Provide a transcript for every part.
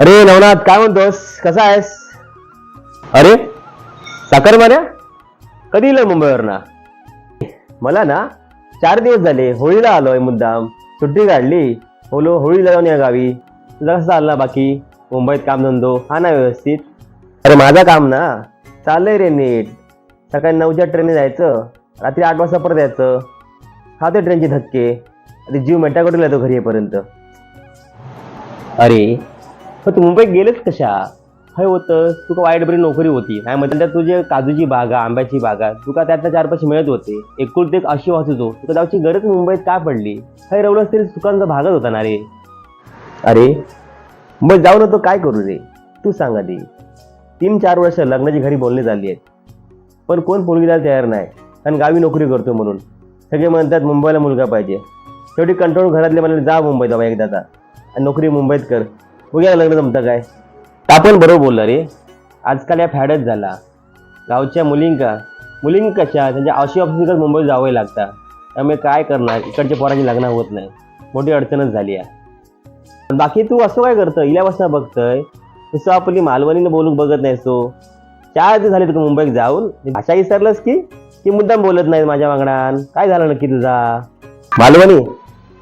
अरे नवनाथ काय म्हणतोस? कसा आहेस? अरे साखर माऱ्या कधी येईल मुंबईवर ना मला ना चार दिवस झाले होळीला आलोय मुद्दाम. सुट्टी काढली. बोलो होळीला जाऊन या गावी. तुझा कसा चालला बाकी. मुंबईत कामधंदो हा ना व्यवस्थित. अरे माझा काम ना चाललंय रे नीट. सकाळी नऊच्या ट्रेनने जायचं. रात्री आठ वाजता परत यायचं. खाते ट्रेनचे धक्के. आधी जीव मेटाकडून येतो घरी येईपर्यंत. अरे पण तू मुंबईत गेलेच कशा? हय होतं तुका वाईट बरी नोकरी होती. नाही म्हणजे त्यात तुझे काजूची बागा आंब्याची बागा तुका त्यातनं चार पैसे मिळत होते? एकूण एक अशी वाचतो तुका जाऊची गरज मुंबईत काय पडली? हय रवलं असतील सुखांचा भागच होता ना रे. अरे मग जाऊ ना तो काय करू रे? तू सांग आधी तीन चार वर्ष लग्नाची घरी बोलणी झाली आहेत. पण कोण पोरगी द्यायला तयार नाही? कारण गावी नोकरी करतो म्हणून. सगळे म्हणतात मुंबईला मुलगा पाहिजे. शेवटी कंट्रोल घरातले म्हणाले जा मुंबईत एकदा एकदाचा आणि नोकरी मुंबईत कर. बघूया लग्न जमतं काय. आपण बरोबर बोलला रे. आजकाल या फॅडच झाला. गावच्या मुलींका मुलीं कशा त्यांच्या अशी ऑफिसच मुंबईत जावं लागतात त्यामुळे काय करणार? इकडच्या पोराची लग्न होत नाही. मोठी अडचणच झाली आहे. पण बाकी तू असं काय करतं इल्यापासून बघतंय. नुसतं आपली मालवणीनं बोलून बघत नाही तो. चार दिवस झाले तुला मुंबईत जाऊन. भाषा विसरलंस की? की मुद्दाम बोलत नाही माझ्या वांगडान? काय झालं नक्की तुझा? मालवणी?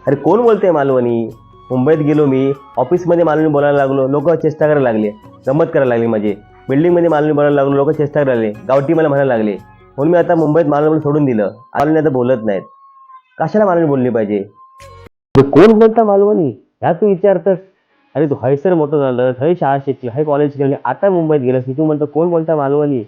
अरे कोण बोलते मालवणी? मुंबईत गेलो मी ऑफिसमध्ये मालवणी बोलायला लागलो लोक चेष्टा करायला लागले गंमत करायला लागली माझी. बिल्डिंगमध्ये मालवणी बोलायला लागलो लोक चेष्टा करायला लागले गावठी मला म्हणायला लागले. म्हणून मी आता मुंबईत मालवणी सोडून दिलं. मालवणी आता बोलत नाहीत. कशाला मालवणी बोलली पाहिजे? तू कोण बोलता मालवणी? ह्या तू विचारतस. अरे तू हैसर मोठं झालं हय शाळा शिकली हय कॉलेज केली आता मुंबईत गेलंस की तू म्हणतो कोण बोलता मालवणी?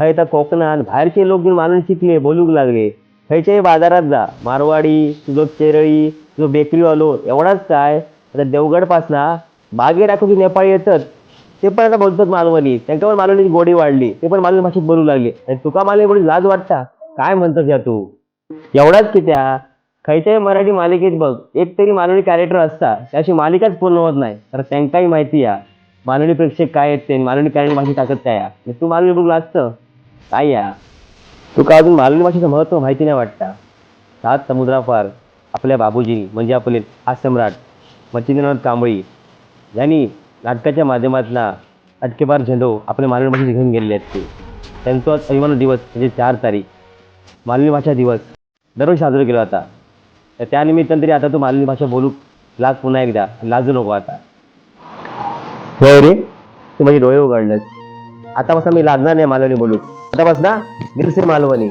हय तर कोकणात बाहेरचे लोक घेऊन मालवणी शिकले बोलूक लागले. खयच्याही बाजारात जा मारवाडी तुझं केरळी जो बेकरीवालो एवढाच काय? आता देवगड पासना बागे राखो की नेपाळी येतात ते पण आता बोलतात मालवणी. त्यांच्या पण मालवणीची गोडी वाढली. ते पण मालवणी भाषेत बोलू लागले. आणि तुका मालवणी लाज वाटता? काय म्हणतात या तू? एवढाच की त्या? खयच्याही मराठी मालिकेत बघ एक तरी मालवणी कॅरेक्टर असता. त्याशी मालिकाच पूर्ण होत नाही. तर त्यांकाही माहिती या. मालवणी प्रेक्षक काय येत ते? मालवणी कॅरेक्टर भाषेत टाकत काय या. तू मालवणी बघू लागतं काय या? तुका अजून मालवणी भाषेचं महत्त्व माहिती नाही वाटतं? सात समुद्रापार. आपल्या बाबूजी म्हणजे आपले हास्यम्राट मच्छिंद्रनाथ कांबळी यांनी नाटकाच्या माध्यमातून अटकेपार झेंडो आपल्या मालवणी भाषेत घेऊन गेलेले आहेत ते. त्यांचा अभिमान दिवस म्हणजे चार तारीख. मालवणी भाषा दिवस दररोज साजरा केला होता तर त्यानिमित्तानं तरी आता तू मालवणी भाषा बोलू लाग पुन्हा एकदा लाजू नको आता. रे तू माझे डोळे उघडलेस. आतापासून मी लाजणार नाही मालवणी बोलू आतापासून गिरसे मालवणी.